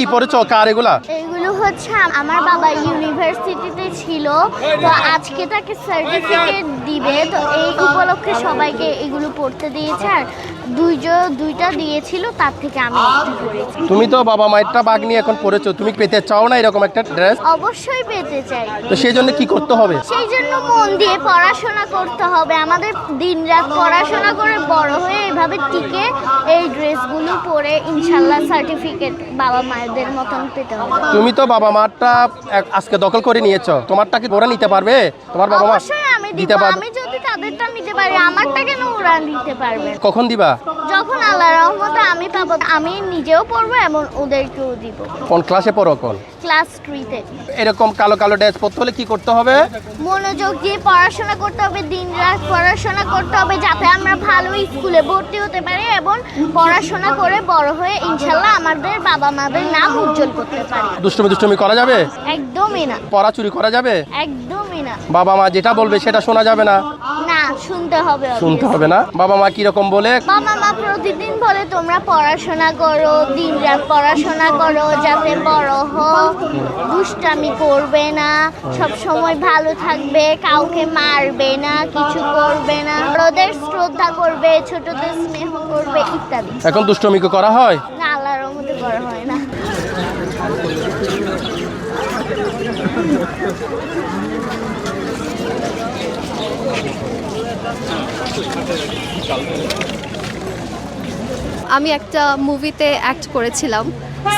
কি পড়েছ? কার এগুলা? এগুলো হচ্ছে আমার বাবা ইউনিভার্সিটিতে ছিল, তো আজকে তাকে সার্টিফিকেট দিবে, তো এই উপলক্ষে সবাইকে এগুলো পড়তে দিয়েছে। আর দুইজন দুইটা দিয়েছিল তার থেকে আমি একটা করেছি তুমি তো বাবা মায়েরটা বাগ নিয়ে এখন পড়েছো তুমি পেতে চাও না এরকম একটা ড্রেস অবশ্যই পেতে চাই। তো সেই জন্য কি করতে হবে? সেই জন্য মন দিয়ে পড়াশোনা করতে হবে। আমাদের দিনরাত পড়াশোনা করে বড় হয়ে এভাবে টিকে এই ড্রেসগুলো পরে ইনশাল্লাহ সার্টিফিকেট বাবা মায়েদের মতন পেতে হবে। তুমি তো বাবা মারটা আজকে দখল করে নিয়েছো। তোমারটা কি ওরা নিতে পারবে? তোমার বাবা মা অবশ্যই আমি দিব। দিতে পারবে। আমি নিতে পারি আমারটা কেন ওরা নিতে পারবে কখন দিবা? যখন আল্লাহ রহমতে আমি পাবো আমি নিজেও পড়ব এবং ওদেরকেও দিব। কোন ক্লাসে পড়ো কোন? ক্লাস থ্রিতে। এরকম কালো কালো ড্রেস পরতে হলে কি করতে হবে? মনোযোগ দিয়ে পড়াশোনা করতে হবে দিনরাত পড়াশোনা করতে হবে যাতে আমরা ভালো স্কুলে ভর্তি হতে পারি এবং পড়াশোনা করে বড় হয়ে ইনশাল্লাহ আমাদের বাবা মাদের নাম উজ্জ্বল করতে পারি। দুষ্টুমি দুষ্টুমি করা যাবে? একদমই না। পড়া চুরি করা যাবে? একদমই না। বাবা মা যেটা বলবে সেটা শোনা যাবে না। না শুনতে হবে শুনতে হবে না? বাবা মা কীরকম বলে? বাবা মা প্রতিদিন বলে তোমরা পড়াশোনা করো দিনরাত পড়াশোনা করো যাতে বড় হও। দুষ্টামি করবে না সব সময় ভালো থাকবে কাউকে মারবে না কিছু করবে না। বড়দের শ্রদ্ধা করবে ছোটদের স্নেহ করবে ইত্যাদি। এখন দুষ্টুমি করা হয়? না আল্লাহর মধ্যে করা হয় না। আমি একটা মুভিতে অ্যাক্ট করেছিলাম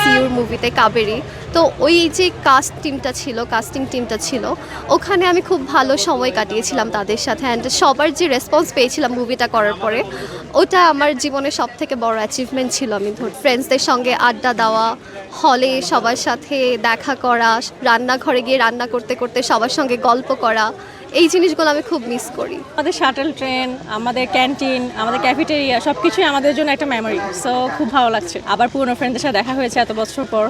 সিউর মুভিতে কাবেরি তো ওই যে কাস্ট টিমটা ছিল কাস্টিং টিমটা ছিল, ওখানে আমি খুব ভালো সময় কাটিয়েছিলাম তাদের সাথে অ্যান্ড সবার যে রেসপন্স পেয়েছিলাম মুভিটা করার পরে, ওটা আমার জীবনের সব থেকে বড় অ্যাচিভমেন্ট ছিল আমি ধর ফ্রেন্ডসদের সঙ্গে আড্ডা দেওয়া হলে সবার সাথে দেখা করা, রান্নাঘরে গিয়ে রান্না করতে করতে সবার সঙ্গে গল্প করা এই জিনিসগুলো আমি খুব মিস করি। আমাদের শাটল ট্রেন আমাদের ক্যান্টিন আমাদের ক্যাফেটেরিয়া সব কিছুই আমাদের জন্য একটা মেমোরি সো খুব ভালো লাগছে। আবার পুরনো ফ্রেন্ডদের সাথে দেখা হয়েছে এত বছর পর।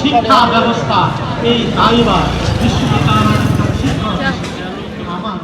শিক্ষা ব্যবস্থা এই দায়বার বিশ্ববিদ্যালয়ের শিক্ষক। আমার